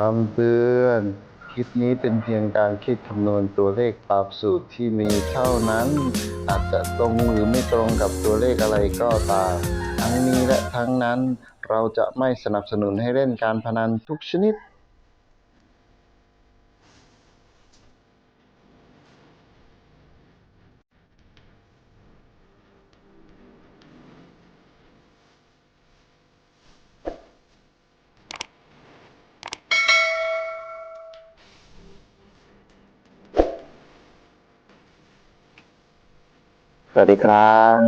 คำเตือนคลิปนี้เป็นเพียงการคิดคำนวณตัวเลขตามสูตรที่มีเท่านั้น อาจจะตรงหรือไม่ตรงกับตัวเลขอะไรก็ตาม ทั้งนี้และทั้งนั้นเราจะไม่สนับสนุนให้เล่นการพนันทุกชนิด สวัสดีครับ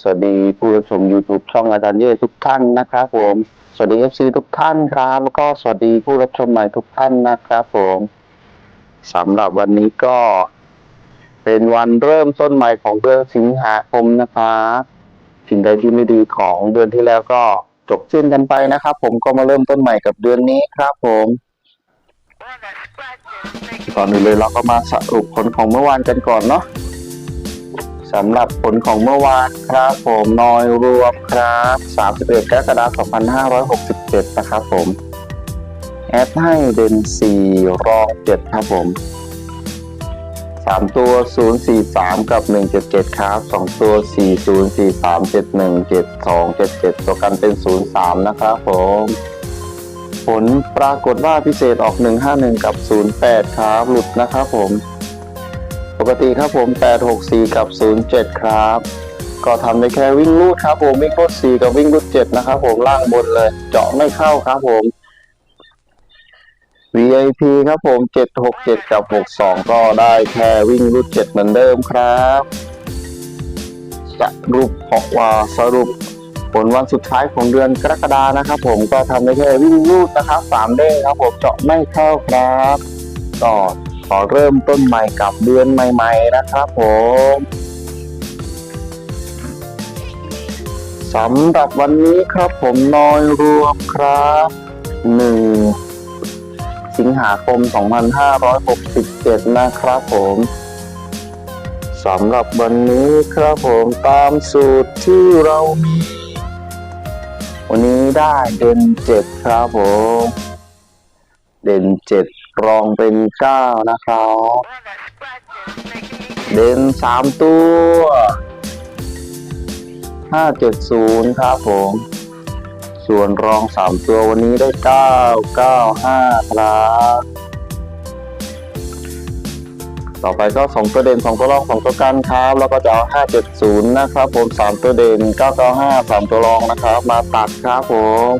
สวัสดีผู้รับชม YouTube ช่องอาจารย์เย่ทุกท่านนะครับผม สวัสดี FC ทุกท่านครับ แล้วก็สวัสดีผู้รับชมใหม่ทุกท่านนะครับผมสำหรับวันนี้ก็ เป็นวันเริ่มต้นใหม่ของเดือนสิงหาคมนะครับสิ่งใดที่ไม่ดีของเดือนที่แล้วก็จบสิ้นกันไปนะครับ ผมก็มาเริ่มต้นใหม่กับเดือนนี้ครับผมก่อนอื่นเลยเราก็มาสรุปผลของเมื่อวานกันก่อนเนาะ สำหรับผลของเมื่อวานครับผมนอยรวมครับ 31กรกฎาคม2567 นะครับผม แอดให้เด่น4รอง7ครับผม 3 ตัว 043 กับ 177 ครับ 2 ตัว 4043 71 72 77 ตัวกันเป็น 03 นะครับผมผลปรากฏว่าพิเศษออก 151 กับ 08 ครับ หลุดนะครับผม ปกติครับผม 864 กับ 07 ครับ ก็ทำได้แค่วิ่งรูดครับผม วิ่งรูด4กับวิ่งรูด7นะครับผมล่างบนเลย เจาะไม่เข้าครับผม VIP ครับผม 767 กับ 62 ก็ได้แค่วิ่งรูด7เหมือนเดิมครับสรุปเพราะว่าสรุปผลวันสุดท้ายของเดือนกรกฎานะครับผมก็ทำได้แค่วิ่งรูดนะครับ3เด้งครับผมเจาะไม่เข้าครับก็ ขอเริ่มต้นใหม่กับเดือนใหม่ ๆ นะครับผมสำหรับวันนี้ครับผมนอยรวมครับหนึ่งสิงหาคม 2567 นะครับผมสำหรับวันนี้ครับผมตามสูตรที่เรามี วันนี้ได้เด่นเจ็ดครับผม เด่นเจ็ด รองเป็นเก้านะครับ เด่นสามตัวห้าเจ็ดศูนย์ครับผม ส่วนรองสามตัววันนี้ได้เก้าเก้าห้าครับต่อไปก็สองตัวเด่นสองตัวรองสองตัวกันครับ แล้วก็จะเอาห้าเจ็ดศูนย์นะครับผมสามตัวเด่นเก้าเก้าห้าสามตัวรองนะครับ มาตัดครับผม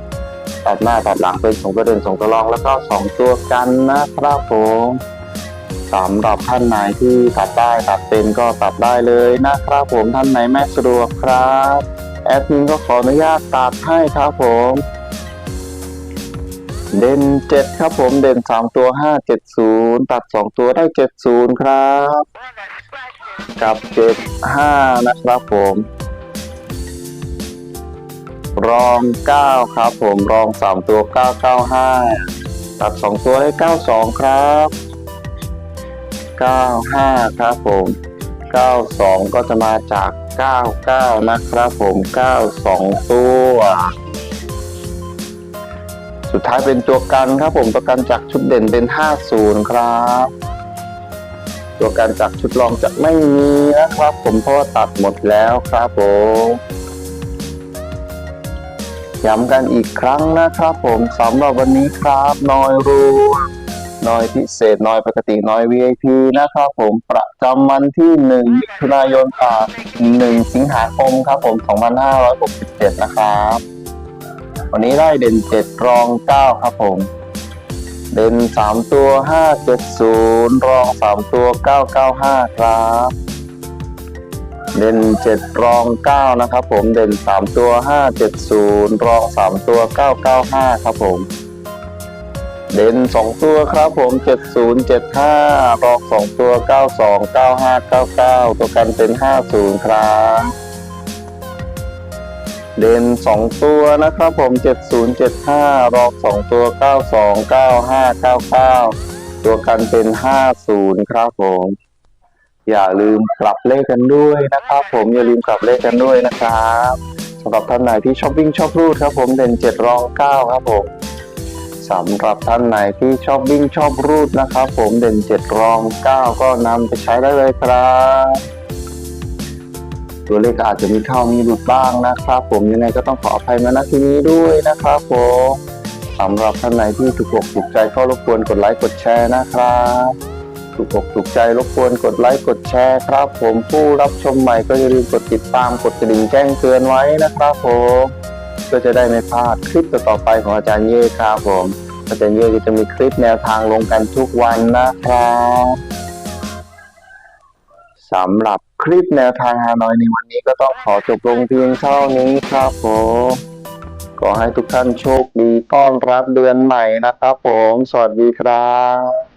ตัดหน้าตัดหลังเป็นสองตัวเด่นสองตัวรองแล้วก็สองตัวกันนะครับผมสำหรับท่านไหนที่ตัดได้ตัดเป็นก็ตัดได้เลยนะครับผมท่านไหนไม่สะดวกครับแอดมินก็ขออนุญาตตัดให้ครับผมเด่นเจ็ดครับผมเด่นสามตัวห้าเจ็ดศูนย์ตัดสองตัวได้เจ็ดศูนย์ครับ กับเจ็ดห้านะครับผม รองเก้าครับ ผมรองสามตัวเก้าเก้าห้าตัดสองตัวได้เก้าสองครับเก้าห้าครับผมเก้าสองก็จะมาจากเก้าเก้านะครับผมเก้าสองตัว สุดท้ายเป็นตัวกันครับผมตัวกันจากชุดเด่นเป็นห้าศูนย์ครับตัวกันจากชุดรองจะไม่มีนะครับผมเพราะว่าตัดหมดแล้วครับผม ย้ำกันอีกครั้งนะครับผมสำหรับวันนี้ครับนอยรวมน้อยพิเศษนอยปกตินอย VIP นะครับผมประจำวันที่1มิถุนายนอ่า1สิงหาคมครับผม2567 นะครับ วันนี้ได้เด่น 7 รอง 9 ครับผม เด่น 3 ตัว 570 รอง 3 ตัว 995 ครับ เด่นเจ็ดรองเก้านะครับผมเด่นสามตัวห้าเจ็ดศูนย์รองสามตัวเก้าเก้าห้าครับผมเด่นสองตัวครับผมเจ็ดศูนย์เจ็ดห้ารองสองตัวเก้าสองเก้าห้าเก้าเก้าตัวกันเป็นห้าศูนย์ครับเด่นสองตัวนะครับผมเจ็ดศูนย์เจ็ดห้ารองสองตัวเก้าสองเก้าห้าเก้าเก้าตัวกันเป็นห้าศูนย์ครับผม อย่าลืมกลับเลขกันด้วยนะครับ ผมอย่าลืมกลับเลขกันด้วยนะครับสำหรับท่านไหนที่ชอบวิ่งชอบรูดครับ ผมเด่นเจ็ดรองเก้าครับผมสำหรับท่านไหนที่ชอบวิ่งชอบรูดนะครับ ผมเด่นเจ็ดรองเก้าก็นำไปใช้ได้เลยครับตัวเลขอาจจะมีเข้ามีหลุดบ้างนะครับ ผมยังไงก็ต้องขออภัยมาณที่นี้ด้วยนะครับผมสำหรับท่านไหนที่ถูกอกถูกใจก็รบกวนกดไลค์กดแชร์นะครับ ถูกอกถูกใจรบกวนกดไลค์กดแชร์ครับ ผมผู้รับชมใหม่ก็อย่าลืมกดติดตามกดกระดิ่งแจ้งเตือนไว้นะครับผมเพื่อจะได้ไม่พลาดคลิปต่อไปของอาจารย์เย่ครับผมอาจารย์เย่ก็จะมีคลิปแนวทางลงกันทุกวันนะครับสำหรับคลิปแนวทางฮานอยในวันนี้ก็ต้องขอจบลงเพียงเท่านี้ครับผมขอให้ทุกท่านโชคดีต้อนรับเดือนใหม่นะครับผม สวัสดีครับ